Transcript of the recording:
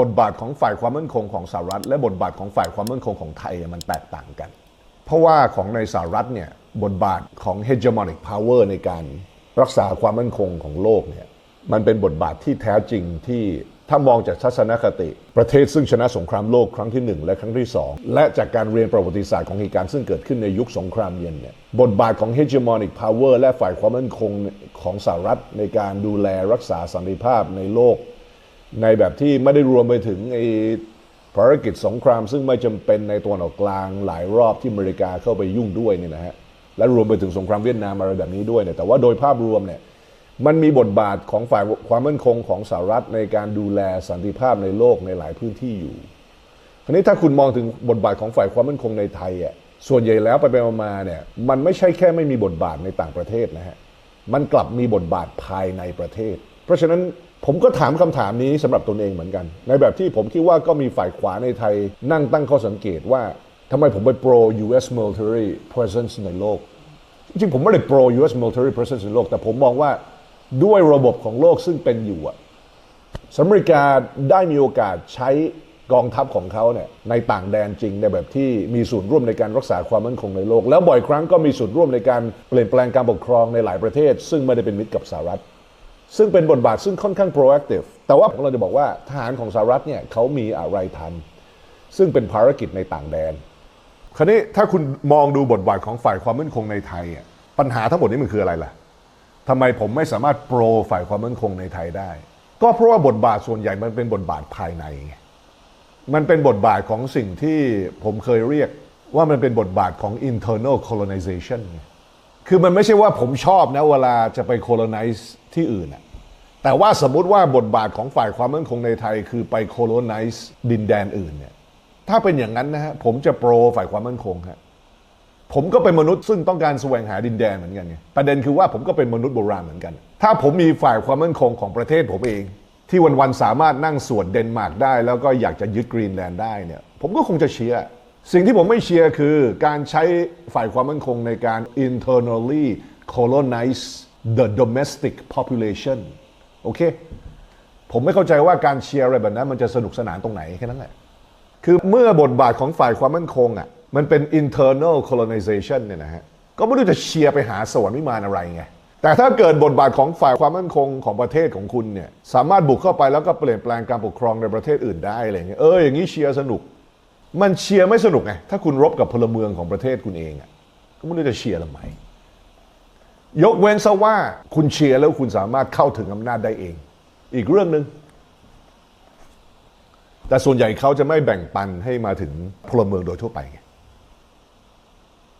บทบาทของฝ่ายความมั่นคงของสหรัฐ และบทบาทของฝ่ายความมั่นคงของไทยมันแตกต่างกัน เพราะว่าของในสหรัฐเนี่ยบทบาทของ hegemonic power ในการรักษาความมั่นคงของโลกเนี่ยมันเป็นบทบาทที่แท้จริงที่ถ้ามองจากทัศนคติ ประเทศซึ่งชนะสงครามโลกครั้งที่หนึ่งและครั้งที่สองและจากการเรียนประวัติศาสตร์ของเหตุการณ์ซึ่งเกิดขึ้นในยุคสงครามเย็นเนี่ยบทบาทของ hegemonic power และฝ่ายความมั่นคงของสหรัฐในการดูแลรักษาสันติภาพในโลก ในแบบที่ไม่ได้รวมไปถึงไอภารกิจสงคราม ซึ่งไม่จำเป็นในตัวนออกกลางหลายรอบที่อเมริกาเข้าไปยุ่งด้วยนี่นะฮะและรวมไปถึงสงครามเวียดนามอะไรแบบนี้ด้วยเนี่ยแต่ว่าโดยภาพรวมเนี่ยมันมีบทบาทของฝ่ายความมั่นคงของสหรัฐในการดูแลสันติภาพในโลกในหลายพื้นที่อยู่คราวนี้ถ้าคุณมองถึงบทบาทของฝ่ายความมั่นคงในไทยอะส่วนใหญ่แล้วไปไปมาเนี่ยมันไม่ใช่แค่ไม่มีบทบาทในต่างประเทศนะฮะมันกลับมีบทบาทภายในประเทศ เพราะฉะนั้น ผมก็ถามคำถามนี้สำหรับตนเองเหมือนกัน ในแบบที่ผมคิดว่าก็มีฝ่ายขวาในไทยนั่งตั้งข้อสังเกตว่าทำไมผมไปโปร US military presence ในโลก จริงผมไม่ได้โปร US military presence ในโลก แต่ผมมองว่าด้วยระบบของโลกซึ่งเป็นอยู่อะสหรัฐอเมริกาได้มีโอกาสใช้กองทัพของเขาเนี่ยในต่างแดนจริงในแบบที่มีส่วนร่วมในการรักษาความมั่นคงในโลก แล้วบ่อยครั้งก็มีส่วนร่วมในการเปลี่ยนแปลงการปกครองในหลายประเทศ ซึ่งไม่ได้เป็นมิตรกับสหรัฐ ซึ่งเป็นบทบาทซึ่งค่อนข้าง proactive แต่ว่าผมเราจะบอกว่าทหารของสหรัฐเนี่ยเขามีอะไรทำซึ่งเป็นภารกิจในต่างแดน คราวนี้ถ้าคุณมองดูบทบาทของฝ่ายความมั่นคงในไทยอะปัญหาทั้งหมดนี้มันคืออะไรล่ะทำไมผมไม่สามารถโปรฝ่ายความมั่นคงในไทยได้ ก็เพราะว่าบทบาทส่วนใหญ่มันเป็นบทบาทภายในไงมันเป็นบทบาทของสิ่งที่ผมเคยเรียกว่ามันเป็นบทบาทของ internal colonization ไง คือมันไม่ใช่ว่าผมชอบนะเวลาจะไป colonize ที่อื่นอะแต่ว่าสมมติว่าบทบาทของฝ่ายความมั่นคงในไทย คือไป colonize ดินแดนอื่นเนี่ยถ้าเป็นอย่างนั้นนะฮะผมจะโปรฝ่ายความมั่นคงฮะผมก็เป็นมนุษย์ซึ่งต้องการแสวงหาดินแดนเหมือนกันไงประเด็นคือว่าผมก็เป็นมนุษย์โบราณเหมือนกัน ถ้าผมมีฝ่ายความมั่นคงของประเทศผมเอง ที่วันๆสามารถนั่งสวดเดนมาร์กได้ แล้วก็อยากจะยึดกรีนแลนด์ได้เนี่ยผมก็คงจะเชียร์ สิ่งที่ผมไม่เชียร์คือการใช้ฝ่ายความมั่นคงในการ internally colonize the domestic population โอเค ผมไม่เข้าใจว่าการเชียร์อะไรแบบนั้น มันจะสนุกสนานตรงไหนแค่นั้นแหละ คือเมื่อบทบาทของฝ่ายความมั่นคงอะ มันเป็น internal colonization เนี่ยนะฮะ ก็ไม่รู้จะเชียร์ไปหาสวรรค์วิมานอะไรไง แต่ถ้าเกิดบทบาทของฝ่ายความมั่นคงของประเทศของคุณเนี่ย สามารถบุกเข้าไปแล้วก็เปลี่ยนแปลงการปกครองในประเทศอื่นได้อะไรเงี้ย เอออย่างนี้เชียร์สนุก มันเชียร์ไม่สนุกไง ถ้าคุณรบกับพลเมืองของประเทศคุณเองอะก็ไม่รู้จะเชียร์ทำไมยกเว้นซะว่าคุณเชียร์แล้วคุณสามารถเข้าถึงอำนาจได้เอง อีกเรื่องหนึ่งแต่ส่วนใหญ่เขาจะไม่แบ่งปันให้มาถึงพลเมืองโดยทั่วไปไง